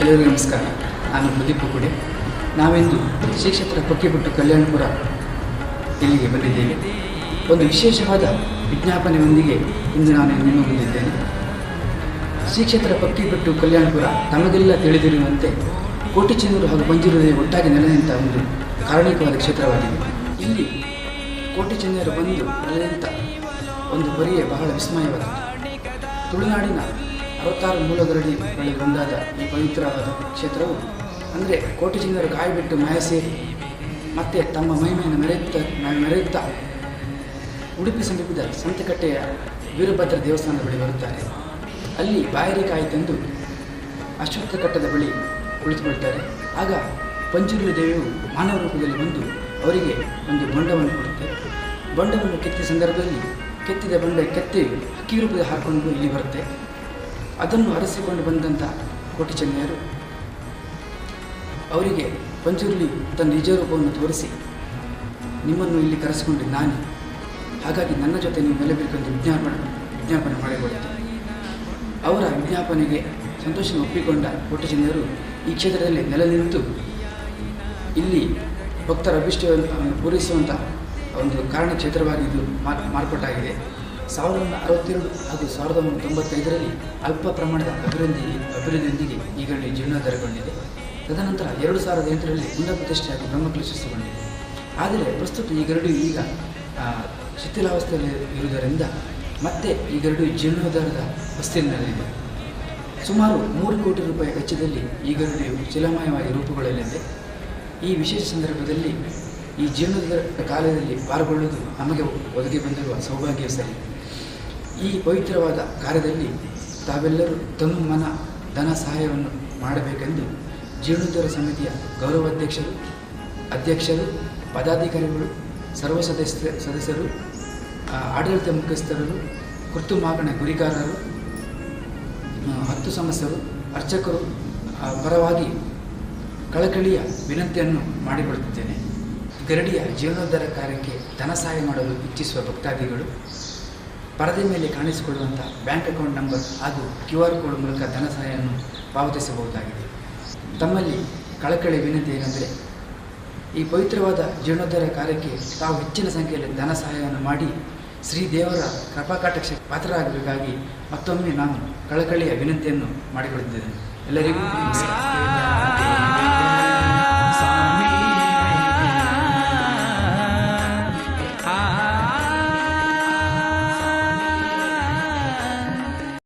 ಎಲ್ಲರಿಗೂ ನಮಸ್ಕಾರ. ನಾನು ಪ್ರದೀಪ್ ಕುಡೆ ನಾವಿಂದು ಶ್ರೀ ಕ್ಷೇತ್ರ ಪಕ್ಕಿಬಿಟ್ಟು ಕಲ್ಯಾಣಪುರ ಇಲ್ಲಿಗೆ ಬಂದಿದ್ದೇವೆ. ಒಂದು ವಿಶೇಷವಾದ ವಿಜ್ಞಾಪನೆಯೊಂದಿಗೆ ಇಂದು ನಾನು ನಿಮ್ಮ ಬಂದಿದ್ದೇನೆ ಶ್ರೀ ಕ್ಷೇತ್ರ ಪಕ್ಕಿಬಿಟ್ಟು ಕಲ್ಯಾಣಪುರ ತಮಗೆಲ್ಲ ತಿಳಿದಿರುವಂತೆ ಕೋಟಿಚೆನ್ನೂರು ಹಾಗೂ ಪಂಜೂರು ಒಟ್ಟಾಗಿ ನೆಲೆನಿಂತ ಒಂದು ಕಾರಣಿಕವಾದ ಕ್ಷೇತ್ರವಾಗಿದೆ. ಇಲ್ಲಿ ಕೋಟಿಚೆನ್ನೂರು ಬಂದು ನೆಲೆನಿಂತ ಒಂದು ಬರಿಯೇ ಬಹಳ ವಿಸ್ಮಯವಾದ ತುಳುನಾಡಿನ ಅರವತ್ತಾರು ಮೂಲಗಳಲ್ಲಿ ಒಂದಾದ ಈ ಪವಿತ್ರವಾದ ಕ್ಷೇತ್ರವು, ಅಂದರೆ ಕೋಟಿ ಜನರು ಕಾಯಿ ಬಿಟ್ಟು ಮಾಯ ಸೇರಿ, ಮತ್ತೆ ತಮ್ಮ ಮಹಿಮೆಯನ್ನು ಮೆರೆಯುತ್ತಾ ಮೆರೆಯುತ್ತಾ ಉಡುಪಿ ಸಮೀಪದ ಸಂತಕಟ್ಟೆಯ ವೀರಭದ್ರ ದೇವಸ್ಥಾನದ ಬಳಿ ಬರುತ್ತಾರೆ. ಅಲ್ಲಿ ಬಾಯರಿ ಕಾಯಿ ತಂದು ಅಶ್ವತ್ಥ ಕಟ್ಟದ ಬಳಿ ಕುಳಿತುಕೊಳ್ತಾರೆ. ಆಗ ಪಂಚುರ್ಲಿ ದೇವಿಯು ಮಾನವ ರೂಪದಲ್ಲಿ ಬಂದು ಅವರಿಗೆ ಒಂದು ಬೊಂಡವನ್ನು ಕೊಡುತ್ತೆ. ಬೊಂಡವನ್ನು ಕೆತ್ತಿದ ಸಂದರ್ಭದಲ್ಲಿ ಕೆತ್ತಿದ ಬಂಡೆ ಕೆತ್ತಿ ಹಕ್ಕಿ ರೂಪದ ಹಾಕೊಂಡು ಇಲ್ಲಿ ಬರುತ್ತೆ. ಅದನ್ನು ಅರಸಿಕೊಂಡು ಬಂದಂಥ ಕೋಟಿ ಚೆನ್ನಯ್ಯರು ಅವರಿಗೆ ಪಂಚುರ್ಲಿ ತನ್ನ ನಿಜ ರೂಪವನ್ನು ತೋರಿಸಿ, ನಿಮ್ಮನ್ನು ಇಲ್ಲಿ ಕರೆಸಿಕೊಂಡು ನಾನು. ಹಾಗಾಗಿ ನನ್ನ ಜೊತೆ ನೀವು ನೆಲೆಬೇಕೆಂದು ವಿಜ್ಞಾಪನೆ ವಿಜ್ಞಾಪನೆ ಮಾಡಿಕೊಡುತ್ತೆ ಅವರ ವಿಜ್ಞಾಪನೆಗೆ ಸಂತೋಷ ಒಪ್ಪಿಕೊಂಡ ಕೋಟಿ ಚೆನ್ನಯ್ಯರು ಈ ಕ್ಷೇತ್ರದಲ್ಲಿ ನೆಲೆ ನಿಂತು ಇಲ್ಲಿ ಭಕ್ತರ ಅಭಿಷ್ಟವನ್ನು ಪೂರೈಸುವಂಥ ಒಂದು ಕಾರಣ ಕ್ಷೇತ್ರವಾಗಿ ಇದು ಮಾರ್ ಮಾರ್ಪಾಟಾಗಿದೆ ಸಾವಿರದ ಅರವತ್ತೆರಡು ಹಾಗೂ ಸಾವಿರದ ಒಂಬೈನೂರ ತೊಂಬತ್ತೈದರಲ್ಲಿ ಅಲ್ಪ ಪ್ರಮಾಣದ ಅಭಿವೃದ್ಧಿ ಅಭಿವೃದ್ಧಿಯೊಂದಿಗೆ ಈಗಲೇ ಜೀರ್ಣೋದ್ಧಾರಗೊಂಡಿದೆ. ತದನಂತರ ಎರಡು ಸಾವಿರದ ಎಂಟರಲ್ಲಿ ಪುನಃ ಪ್ರತಿಷ್ಠೆಯಾಗಿ ಬ್ರಹ್ಮಕಲಶಿಸಗೊಂಡಿದೆ ಆದರೆ ಪ್ರಸ್ತುತ ಈ ಗರಡು ಈಗ ಶಿಥಿಲಾವಸ್ಥೆಯಲ್ಲಿ ಇರುವುದರಿಂದ ಮತ್ತೆ ಈ ಗರಡು ಜೀರ್ಣೋದ್ಧಾರದ ವಸ್ತುವಿನಲ್ಲಿದೆ ಸುಮಾರು ಮೂರು ಕೋಟಿ ರೂಪಾಯಿ ವೆಚ್ಚದಲ್ಲಿ ಈ ಗರಡಿಯು ಶಿಲಾಮಯವಾಗಿ ರೂಪುಗೊಳ್ಳಲಿದೆ. ಈ ವಿಶೇಷ ಸಂದರ್ಭದಲ್ಲಿ ಈ ಜೀವನದ ಕಾಲದಲ್ಲಿ ಪಾಲ್ಗೊಳ್ಳುವುದು ನಮಗೆ ಒದಗಿ ಬಂದಿರುವ ಸೌಭಾಗ್ಯ ಸರಿ. ಈ ಪವಿತ್ರವಾದ ಕಾರ್ಯದಲ್ಲಿ ತಾವೆಲ್ಲರೂ ತನು ಮನ, ಧನ ಸಹಾಯವನ್ನು ಮಾಡಬೇಕೆಂದು ಜೀರ್ಣೋದ್ಧರ ಸಮಿತಿಯ ಗೌರವಾಧ್ಯಕ್ಷರು ಅಧ್ಯಕ್ಷರು ಪದಾಧಿಕಾರಿಗಳು ಸರ್ವ ಸದಸ್ಯ ಸದಸ್ಯರು ಆಡಳಿತ ಮುಖ್ಯಸ್ಥರು, ಕುರ್ತು ಮಾಗಣ ಗುರಿಕಾರರು ಹತ್ತು ಸಮಸ್ಯರು, ಅರ್ಚಕರು ಪರವಾಗಿ ಕಳಕಳಿಯ ವಿನಂತಿಯನ್ನು ಮಾಡಿಕೊಳ್ಳುತ್ತಿದ್ದೇನೆ. ಗರಡಿಯ ಜೀರ್ಣೋದ್ಧಾರ ಕಾರ್ಯಕ್ಕೆ ಧನ ಸಹಾಯ ಮಾಡಲು ಇಚ್ಛಿಸುವ ಭಕ್ತಾದಿಗಳು ಪರದೆ ಮೇಲೆ ಕಾಣಿಸಿಕೊಳ್ಳುವಂಥ ಬ್ಯಾಂಕ್ ಅಕೌಂಟ್ ನಂಬರ್ ಹಾಗೂ ಕ್ಯೂ ಆರ್ ಕೋಡ್ ಮೂಲಕ ಧನ ಸಹಾಯವನ್ನು ಪಾವತಿಸಬಹುದಾಗಿದೆ. ತಮ್ಮಲ್ಲಿ ಕಳಕಳಿ ವಿನಂತಿ ಏನೆಂದರೆ, ಈ ಪವಿತ್ರವಾದ ಜೀರ್ಣೋದ್ಧಾರ ಕಾರ್ಯಕ್ಕೆ ತಾವು ಹೆಚ್ಚಿನ ಸಂಖ್ಯೆಯಲ್ಲಿ ಧನ ಸಹಾಯವನ್ನು ಮಾಡಿ ಶ್ರೀ ದೇವರ ಕೃಪಾಕಟಾಕ್ಷ ಪಾತ್ರರಾಗಬೇಕಾಗಿ ಮತ್ತೊಮ್ಮೆ ನಾನು ಕಳಕಳಿಯ ವಿನಂತಿಯನ್ನು ಮಾಡಿಕೊಳ್ಳುತ್ತಿದ್ದೇನೆ ಎಲ್ಲರಿಗೂ